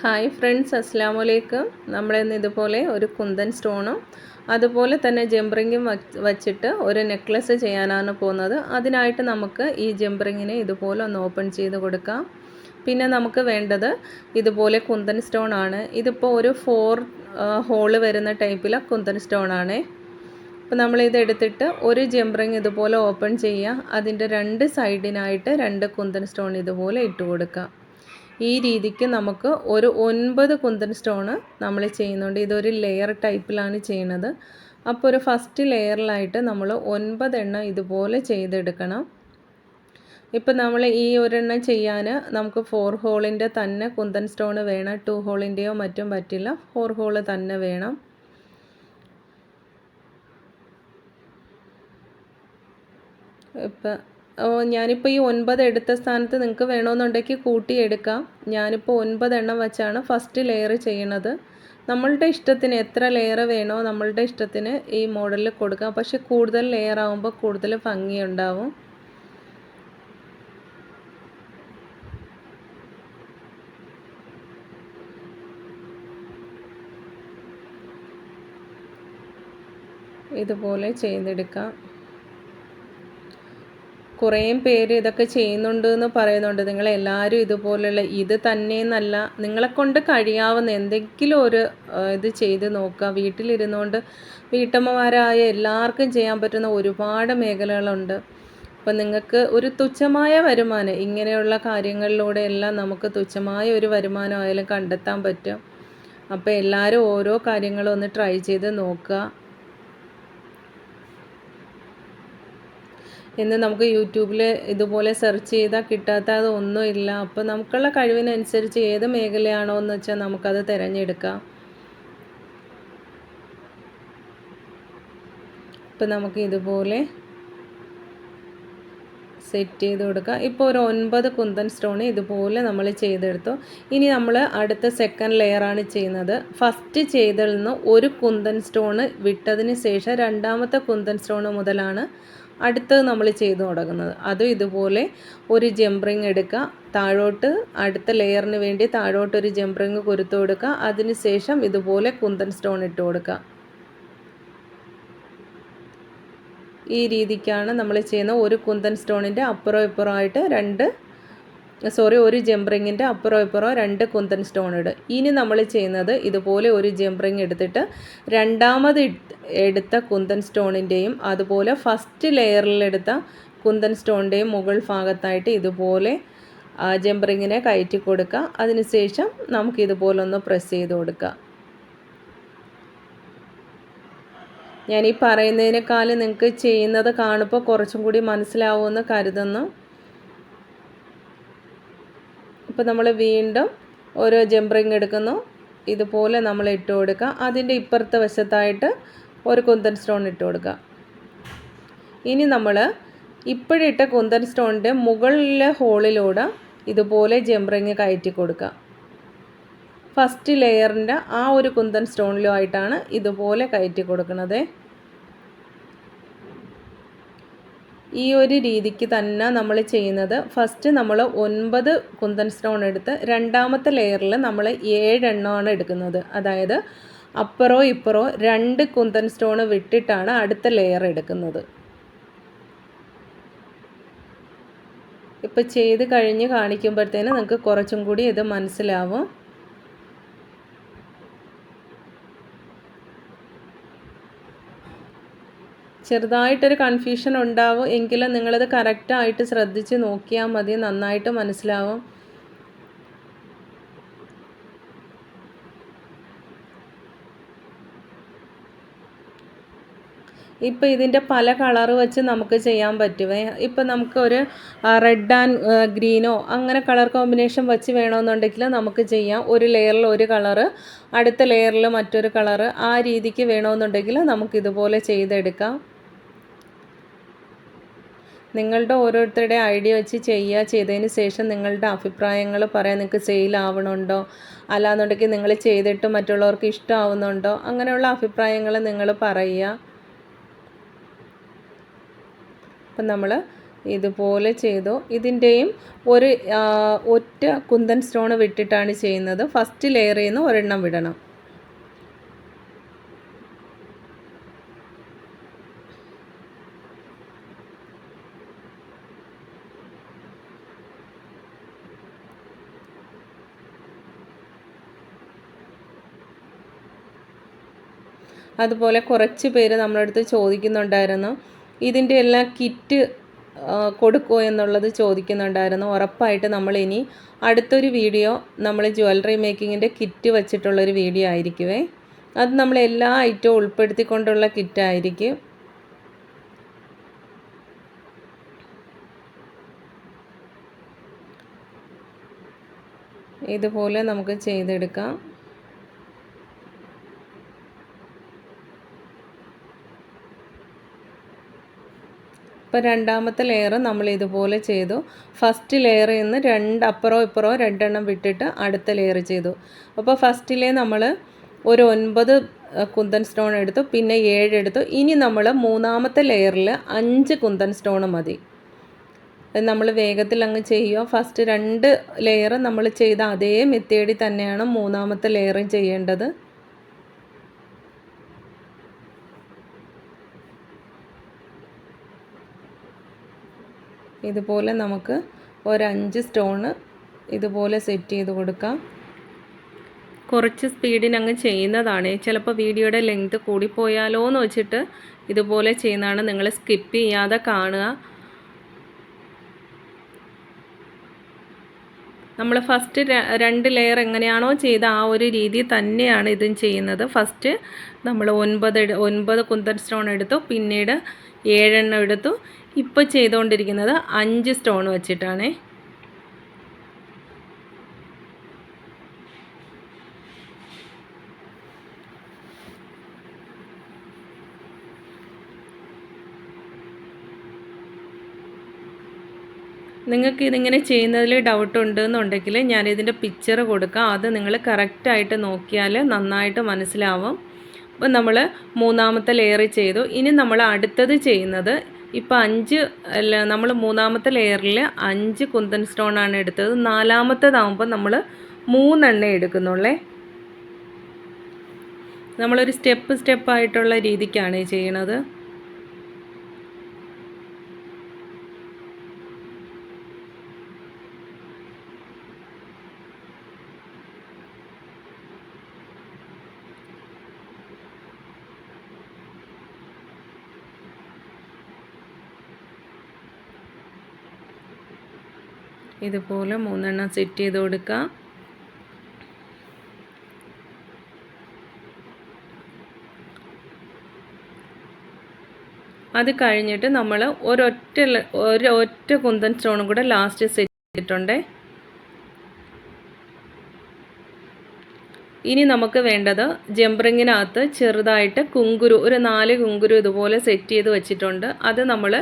Hi friends അസ്സാം വലൈക്കും നമ്മളിന്ന് ഇതുപോലെ ഒരു കുന്തൻ സ്റ്റോണും അതുപോലെ തന്നെ ജംബറിങ്ങും വച്ചിട്ട് ഒരു നെക്ലസ് ചെയ്യാനാണ് പോകുന്നത്. അതിനായിട്ട് നമുക്ക് ഈ ജംബറിങ്ങിനെ ഇതുപോലെ ഒന്ന് ഓപ്പൺ ചെയ്ത് കൊടുക്കാം. പിന്നെ നമുക്ക് വേണ്ടത് ഇതുപോലെ കുന്തൻ സ്റ്റോൺ ആണ് ഇതിപ്പോൾ ഒരു ഫോർ ഹോൾ വരുന്ന ടൈപ്പിലെ കുന്തൻ സ്റ്റോൺ ആണ് അപ്പോൾ നമ്മളിത് എടുത്തിട്ട് ഒരു ജംബറിങ് ഇതുപോലെ ഓപ്പൺ ചെയ്യുക. അതിന്റെ രണ്ട് സൈഡിനായിട്ട് രണ്ട് കുന്തൻ സ്റ്റോൺ ഇതുപോലെ ഇട്ട് കൊടുക്കുക. ഈ രീതിക്ക് നമുക്ക് ഒരു ഒൻപത് കുന്തൻ സ്റ്റോണ് നമ്മൾ ചെയ്യുന്നുണ്ട്. ഇതൊരു ലെയർ ടൈപ്പിലാണ് ചെയ്യുന്നത് അപ്പോൾ ഒരു ഫസ്റ്റ് ലെയറിലായിട്ട് നമ്മൾ ഒൻപതെണ്ണം ഇതുപോലെ ചെയ്തെടുക്കണം. ഇപ്പം നമ്മൾ ഈ ഒരെണ്ണം ചെയ്യാൻ നമുക്ക് ഫോർ ഹോളിന്റെ തന്നെ കുന്തൻ സ്റ്റോൺ വേണം. ടു ഹോളിന്റെയോ മറ്റും പറ്റില്ല. ഫോർ ഹോൾ തന്നെ വേണം. ഇപ്പം ഞാനിപ്പോൾ ഈ ഒൻപത് എടുത്ത സ്ഥാനത്ത് നിങ്ങൾക്ക് വേണമെന്നുണ്ടെങ്കിൽ കൂട്ടിയെടുക്കാം ഞാനിപ്പോൾ ഒൻപതെണ്ണം വെച്ചാണ് ഫസ്റ്റ് ലെയർ ചെയ്യണത്. നമ്മളുടെ ഇഷ്ടത്തിന് എത്ര ലെയർ വേണോ നമ്മളുടെ ഇഷ്ടത്തിന് ഈ മോഡലിൽ കൊടുക്കാം. പക്ഷെ കൂടുതൽ ലെയർ ആകുമ്പോൾ കൂടുതൽ ഭംഗിയുണ്ടാവും. ഇതുപോലെ ചെയ്തെടുക്കാം. കുറേ പേര് ഇതൊക്കെ ചെയ്യുന്നുണ്ട് എന്ന് പറയുന്നുണ്ട്. നിങ്ങൾ എല്ലാവരും ഇതുപോലുള്ള ഇത് തന്നെയെന്നല്ല നിങ്ങളെക്കൊണ്ട് കഴിയാവുന്ന എന്തെങ്കിലും ഒരു ഇത് ചെയ്ത് നോക്കുക. വീട്ടിലിരുന്നുകൊണ്ട് വീട്ടമ്മമാരായ എല്ലാവർക്കും ചെയ്യാൻ പറ്റുന്ന ഒരുപാട് മേഖലകളുണ്ട്. അപ്പം നിങ്ങൾക്ക് ഒരു തുച്ഛമായ വരുമാനം ഇങ്ങനെയുള്ള കാര്യങ്ങളിലൂടെ എല്ലാം നമുക്ക് തുച്ഛമായ ഒരു വരുമാനമായാലും കണ്ടെത്താൻ പറ്റും. അപ്പോൾ എല്ലാവരും ഓരോ കാര്യങ്ങളും ഒന്ന് ട്രൈ ചെയ്ത് നോക്കുക. എന്ന് നമുക്ക് യൂട്യൂബിൽ ഇതുപോലെ സെർച്ച് ചെയ്താൽ കിട്ടാത്തത് ഒന്നുമില്ല അപ്പോൾ നമുക്കുള്ള കഴിവിനനുസരിച്ച് ഏത് മേഖലയാണോ എന്ന് വെച്ചാൽ നമുക്കത് തിരഞ്ഞെടുക്കാം. ഇപ്പം നമുക്ക് ഇതുപോലെ സെറ്റ് ചെയ്ത് കൊടുക്കുക ഇപ്പോൾ ഒരു ഒൻപത് കുന്തൻ സ്റ്റോൺ ഇതുപോലെ നമ്മൾ ചെയ്തെടുത്തു. ഇനി നമ്മൾ അടുത്ത സെക്കൻഡ് ലെയറാണ് ചെയ്യുന്നത്. ഫസ്റ്റ് ചെയ്തതിൽ നിന്ന് ഒരു കുന്തൻ സ്റ്റോൺ വിട്ടതിന് ശേഷം രണ്ടാമത്തെ കുന്തൻ സ്റ്റോൺ മുതലാണ് അടുത്തത് നമ്മൾ ചെയ്തു തുടങ്ങുന്നത്. അതും ഇതുപോലെ ഒരു ജംപറിങ് എടുക്കുക. താഴോട്ട് അടുത്ത ലെയറിന് വേണ്ടി താഴോട്ട് ഒരു ജംപറിങ് കൊരുത്തു കൊടുക്കുക. അതിന് ശേഷം ഇതുപോലെ കുന്തൻ സ്റ്റോൺ ഇട്ട് കൊടുക്കുക. ഈ രീതിക്കാണ് നമ്മൾ ചെയ്യുന്ന ഒരു കുന്തൻ സ്റ്റോണിന്റെ അപ്പുറം ഇപ്പുറമായിട്ട് രണ്ട് സോറി ഒരു ജംപറിങ്ങിന്റെ അപ്പുറം ഇപ്പുറം രണ്ട് കുന്തൻ സ്റ്റോൺ ഇടും. ഇനി നമ്മൾ ചെയ്യുന്നത് ഇതുപോലെ ഒരു ജംപറിങ് എടുത്തിട്ട് രണ്ടാമത് എടുത്ത കുന്തൻ സ്റ്റോണിന്റെയും അതുപോലെ ഫസ്റ്റ് ലെയറിലെടുത്ത കുന്തൻ സ്റ്റോണിന്റെയും മുകൾ ഭാഗത്തായിട്ട് ഇതുപോലെ ജംപറിങ്ങിനെ കയറ്റി കൊടുക്കുക. അതിനുശേഷം നമുക്ക് ഇതുപോലെ ഒന്ന് പ്രസ് ചെയ്ത് കൊടുക്കുക. ഞാൻ ഈ പറയുന്നതിനേക്കാളും നിങ്ങൾക്ക് ചെയ്യുന്നത് കാണുമ്പോൾ കുറച്ചും കൂടി മനസ്സിലാവുമെന്ന് കരുതുന്നു. ഇപ്പോൾ നമ്മൾ വീണ്ടും ഓരോ ജംപറിങ് എടുക്കുന്നു. ഇതുപോലെ നമ്മൾ ഇട്ട് കൊടുക്കുക. അതിന്റെ ഇപ്പുറത്തെ വശത്തായിട്ട് ഒരു കുന്തൻ സ്റ്റോൺ ഇട്ട് കൊടുക്കുക. ഇനി നമ്മൾ ഇപ്പോഴിട്ട കുന്തൻ സ്റ്റോണിന്റെ മുകളിലെ ഹോളിലൂടെ ഇതുപോലെ ജംപറിങ് കയറ്റി കൊടുക്കുക. ഫസ്റ്റ് ലെയറിന്റെ ആ ഒരു കുന്തൻ സ്റ്റോണിലും ആയിട്ടാണ് ഇതുപോലെ കയറ്റി കൊടുക്കുന്നത് ഈ ഒരു രീതിക്ക് തന്നെ നമ്മൾ ചെയ്യുന്നത്. ഫസ്റ്റ് നമ്മൾ ഒൻപത് കുന്തൻ സ്റ്റോൺ എടുത്ത് രണ്ടാമത്തെ ലെയറിൽ നമ്മൾ ഏഴെണ്ണമാണ് എടുക്കുന്നത്. അതായത് അപ്പുറോ ഇപ്പുറോ രണ്ട് കുന്തൻ സ്റ്റോൺ വിട്ടിട്ടാണ് അടുത്ത ലെയർ എടുക്കുന്നത്. ഇപ്പം ചെയ്ത് കഴിഞ്ഞ് കാണിക്കുമ്പോഴത്തേന് നിങ്ങൾക്ക് കുറച്ചും കൂടി ഇത് മനസ്സിലാവും. ചെറുതായിട്ടൊരു കൺഫ്യൂഷൻ ഉണ്ടാവും എങ്കിലും നിങ്ങളത് കറക്റ്റായിട്ട് ശ്രദ്ധിച്ച് നോക്കിയാൽ മതി നന്നായിട്ട് മനസ്സിലാവും. ഇപ്പോൾ ഇതിന്റെ പല കളർ വെച്ച് നമുക്ക് ചെയ്യാൻ പറ്റുമേ ഇപ്പം നമുക്കൊരു റെഡ് ആൻഡ് ഗ്രീനോ അങ്ങനെ കളർ കോമ്പിനേഷൻ വെച്ച് വേണമെന്നുണ്ടെങ്കിൽ നമുക്ക് ചെയ്യാം. ഒരു ലെയറിൽ ഒരു കളറ് അടുത്ത ലെയറിൽ മറ്റൊരു കളറ് ആ രീതിക്ക് വേണമെന്നുണ്ടെങ്കിൽ നമുക്കിതുപോലെ ചെയ്തെടുക്കാം. നിങ്ങളുടെ ഓരോരുത്തരുടെ ഐഡിയ വെച്ച് ചെയ്യുക ചെയ്തതിന് ശേഷം നിങ്ങളുടെ അഭിപ്രായങ്ങൾ പറയാൻ നിങ്ങൾക്ക് സെയിൽ അല്ലാന്നുണ്ടെങ്കിൽ നിങ്ങൾ ചെയ്തിട്ട് മറ്റുള്ളവർക്ക് ഇഷ്ടമാവുന്നുണ്ടോ അങ്ങനെയുള്ള അഭിപ്രായങ്ങൾ നിങ്ങൾ പറയുക. അപ്പം നമ്മൾ ഇതുപോലെ ചെയ്തു. ഇതിന്റെയും ഒരു ഒറ്റ കുന്തൻ സ്റ്റോൺ വിട്ടിട്ടാണ് ചെയ്യുന്നത്. ഫസ്റ്റ് ലെയറിൽ നിന്ന് ഒരെണ്ണം വിടണം. അതുപോലെ കുറച്ച് പേര് നമ്മളടുത്ത് ചോദിക്കുന്നുണ്ടായിരുന്നു. ഇതിന്റെ എല്ലാം കിറ്റ് കൊടുക്കുമോ എന്നുള്ളത് ചോദിക്കുന്നുണ്ടായിരുന്നു. ഉറപ്പായിട്ട് നമ്മളിനി അടുത്തൊരു വീഡിയോ നമ്മൾ ജ്വല്ലറി മേക്കിങ്ങിന്റെ കിറ്റ് വെച്ചിട്ടുള്ളൊരു വീഡിയോ ആയിരിക്കുമേ അത് നമ്മൾ എല്ലാ ഐറ്റവും ഉൾപ്പെടുത്തിക്കൊണ്ടുള്ള കിറ്റായിരിക്കും. ഇതുപോലെ നമുക്ക് ചെയ്തെടുക്കാം. ഇപ്പോൾ രണ്ടാമത്തെ ലെയർ നമ്മൾ ഇതുപോലെ ചെയ്തു. ഫസ്റ്റ് ലെയറിൽ നിന്ന് രണ്ട് അപ്പുറവും ഇപ്പുറവും രണ്ടെണ്ണം വിട്ടിട്ട് അടുത്ത ലെയർ ചെയ്തു. അപ്പോൾ ഫസ്റ്റിലെ നമ്മൾ ഒരു ഒൻപത് കുന്തൻ സ്റ്റോൺ എടുത്തു. പിന്നെ ഏഴ് എടുത്തു. ഇനി നമ്മൾ മൂന്നാമത്തെ ലെയറിൽ അഞ്ച് കുന്തൻ സ്റ്റോൺ മതി. നമ്മൾ വേഗത്തിൽ അങ്ങ് ചെയ്യുക. ഫസ്റ്റ് രണ്ട് ലെയർ നമ്മൾ ചെയ്ത അതേ മെത്തേഡിൽ തന്നെയാണ് മൂന്നാമത്തെ ലെയറും ചെയ്യേണ്ടത്. ഇതുപോലെ നമുക്ക് ഒരഞ്ച് സ്റ്റോണ് ഇതുപോലെ സെറ്റ് ചെയ്ത് കൊടുക്കാം. കുറച്ച് സ്പീഡിനങ്ങ് ചെയ്യുന്നതാണ്. ചിലപ്പോൾ വീഡിയോയുടെ ലെങ്ത് കൂടിപ്പോയാലോ എന്ന് വെച്ചിട്ട് ഇതുപോലെ ചെയ്യുന്നതാണ് നിങ്ങൾ സ്കിപ്പ് ചെയ്യാതെ കാണുക. നമ്മൾ ഫസ്റ്റ് രണ്ട് ലെയർ എങ്ങനെയാണോ ചെയ്ത ആ ഒരു രീതി തന്നെയാണ് ഇതും ചെയ്യുന്നത്. ഫസ്റ്റ് നമ്മൾ ഒൻപത് ഒൻപത് കുന്തൻ സ്റ്റോൺ എടുത്തു. പിന്നീട് ഏഴെണ്ണം എടുത്തു. ഇപ്പോൾ ചെയ്തുകൊണ്ടിരിക്കുന്നത് അഞ്ച് സ്റ്റോൺ വെച്ചിട്ടാണ്. നിങ്ങൾക്ക് ഇതിങ്ങനെ ചെയ്യുന്നതിൽ ഡൗട്ട് ഉണ്ട് എന്നുണ്ടെങ്കിൽ ഞാനിതിന്റെ പിക്ചർ കൊടുക്കാം. അത് നിങ്ങൾ കറക്റ്റായിട്ട് നോക്കിയാൽ നന്നായിട്ട് മനസ്സിലാവും. അപ്പോൾ നമ്മൾ മൂന്നാമത്തെ ലെയർ ചെയ്തു. ഇനി നമ്മൾ അടുത്തത് ചെയ്യുന്നത് ഇപ്പം അഞ്ച് അല്ല നമ്മൾ മൂന്നാമത്തെ ലെയറിൽ അഞ്ച് കുന്തൻ സ്റ്റോൺ ആണ് എടുത്തത്. നാലാമത്തേതാകുമ്പോൾ നമ്മൾ മൂന്നെണ്ണ എടുക്കുന്നുള്ളേ. നമ്മളൊരു സ്റ്റെപ്പ് സ്റ്റെപ്പായിട്ടുള്ള രീതിക്കാണ് ചെയ്യണത്. ഇതുപോലെ മൂന്നെണ്ണം സെറ്റ് ചെയ്ത് കൊടുക്കുക അത് കഴിഞ്ഞിട്ട് നമ്മൾ ഒരൊറ്റ ഒറ്റ കുന്തൻ സ്റ്റോണും കൂടെ ലാസ്റ്റ് സെറ്റ് ചെയ്തിട്ടുണ്ടേ. ഇനി നമുക്ക് വേണ്ടത് ജംബ്രിങ്ങിനകത്ത് ചെറുതായിട്ട് കുങ്കുരു ഒരു നാല് കുങ്കുരു ഇതുപോലെ സെറ്റ് ചെയ്ത് വെച്ചിട്ടുണ്ട്. അത് നമ്മൾ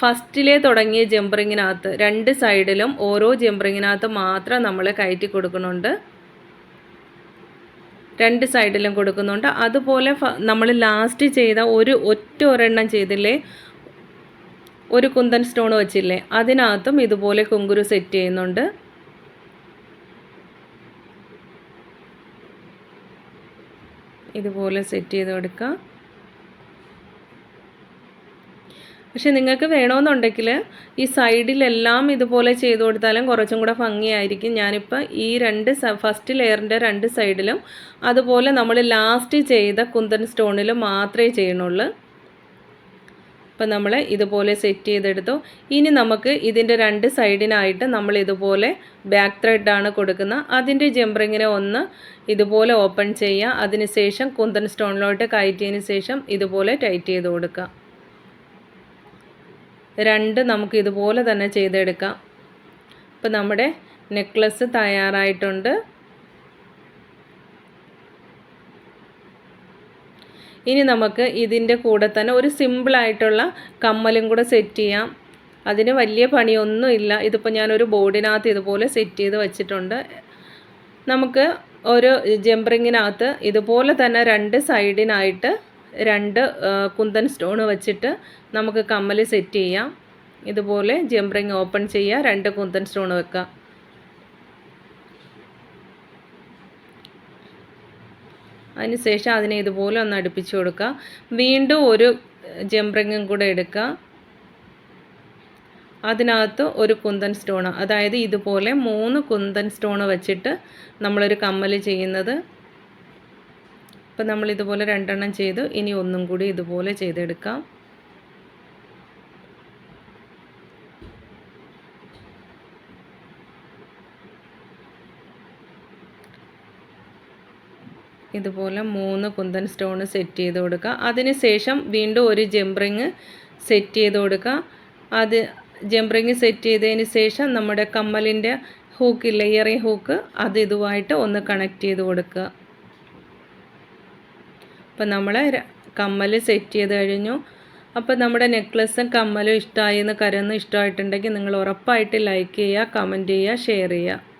ഫസ്റ്റിലെ തുടങ്ങിയ ജംബറിങ്ങിനകത്ത് രണ്ട് സൈഡിലും ഓരോ ജംബറിങ്ങിനകത്ത് മാത്രം നമ്മൾ കയറ്റി കൊടുക്കുന്നുണ്ട്. രണ്ട് സൈഡിലും കൊടുക്കുന്നുണ്ട്. അതുപോലെ നമ്മൾ ലാസ്റ്റ് ചെയ്ത ഒരു ഒറ്റ ഒരെണ്ണം ചെയ്തില്ലേ ഒരു കുന്തൻ സ്റ്റോൺ വെച്ചില്ലേ അതിനകത്തും ഇതുപോലെ കുങ്കുരു സെറ്റ് ചെയ്യുന്നുണ്ട്. ഇതുപോലെ സെറ്റ് ചെയ്ത് കൊടുക്കാം. പക്ഷെ നിങ്ങൾക്ക് വേണമെന്നുണ്ടെങ്കിൽ ഈ സൈഡിലെല്ലാം ഇതുപോലെ ചെയ്ത് കൊടുത്താലും കുറച്ചും കൂടെ ഭംഗിയായിരിക്കും. ഞാനിപ്പോൾ ഈ രണ്ട് ഫസ്റ്റ് ലെയറിന്റെ രണ്ട് സൈഡിലും അതുപോലെ നമ്മൾ ലാസ്റ്റ് ചെയ്ത കുന്തൻ സ്റ്റോണിൽ മാത്രമേ ചെയ്യണുള്ളൂ അപ്പം നമ്മൾ ഇതുപോലെ സെറ്റ് ചെയ്തെടുത്തു. ഇനി നമുക്ക് ഇതിന്റെ രണ്ട് സൈഡിനായിട്ട് നമ്മൾ ഇതുപോലെ ബാക്ക് ത്രെഡാണ് കൊടുക്കുന്നത്. അതിന്റെ ജംബറിങ്ങിനെ ഒന്ന് ഇതുപോലെ ഓപ്പൺ ചെയ്യുക. അതിനുശേഷം കുന്തൻ സ്റ്റോണിലോട്ട് കയറ്റിയതിന് ശേഷം ഇതുപോലെ ടൈറ്റ് ചെയ്ത് കൊടുക്കുക. രണ്ട് നമുക്ക് ഇതുപോലെ തന്നെ ചെയ്തെടുക്കാം. അപ്പോൾ നമ്മുടെ നെക്ലസ് തയ്യാറായിട്ടുണ്ട്. ഇനി നമുക്ക് ഇതിന്റെ കൂടെ തന്നെ ഒരു സിമ്പിളായിട്ടുള്ള കമ്മലും കൂടെ സെറ്റ് ചെയ്യാം. അതിന് വലിയ പണിയൊന്നുമില്ല ഇതിപ്പോൾ ഞാനൊരു ബോർഡിനകത്ത് ഇതുപോലെ സെറ്റ് ചെയ്ത് വെച്ചിട്ടുണ്ട്. നമുക്ക് ഒരു ജംബറിങ്ങിനകത്ത് ഇതുപോലെ തന്നെ രണ്ട് സൈഡിനായിട്ട് രണ്ട് കുന്തൻ സ്റ്റോൺ വെച്ചിട്ട് നമുക്ക് കമ്മൽ സെറ്റ് ചെയ്യാം. ഇതുപോലെ ജംറിങ് ഓപ്പൺ ചെയ്യുക രണ്ട് കുന്തൻ സ്റ്റോൺ വെക്കുക അതിനുശേഷം അതിനെ ഇതുപോലെ ഒന്ന് അടുപ്പിച്ച് കൊടുക്കുക. വീണ്ടും ഒരു ജംറിങ്ങും കൂടെ എടുക്കുക. അതിനകത്ത് ഒരു കുന്തൻ സ്റ്റോൺ അതായത് ഇതുപോലെ മൂന്ന് കുന്തൻ സ്റ്റോൺ വെച്ചിട്ട് നമ്മളൊരു കമ്മൽ ചെയ്യുന്നത്. ഇപ്പം നമ്മളിതുപോലെ രണ്ടെണ്ണം ചെയ്തു. ഇനി ഒന്നും കൂടി ഇതുപോലെ ചെയ്തെടുക്കാം. ഇതുപോലെ മൂന്ന് കുന്തൻ സ്റ്റോൺ സെറ്റ് ചെയ്ത് കൊടുക്കുക. അതിനുശേഷം വീണ്ടും ഒരു ജംബ്രിങ് സെറ്റ് ചെയ്ത് കൊടുക്കുക. അത് ജംബ്രിങ് സെറ്റ് ചെയ്തതിന് ശേഷം നമ്മുടെ കമ്മലിന്റെ ഹൂക്ക് ലെയറിങ് ഹൂക്ക് അത് ഇതുമായിട്ട് ഒന്ന് കണക്ട് ചെയ്ത് കൊടുക്കുക. അപ്പം നമ്മൾ കമ്മൽ സെറ്റ് ചെയ്ത് കഴിഞ്ഞു. അപ്പോൾ നമ്മുടെ നെക്ലസും കമ്മലും ഇഷ്ടമായി എന്ന് കരുന്ന് ഇഷ്ടമായിട്ടുണ്ടെങ്കിൽ നിങ്ങൾ ഉറപ്പായിട്ട് ലൈക്ക് ചെയ്യുക കമന്റ് ചെയ്യുക ഷെയർ ചെയ്യുക.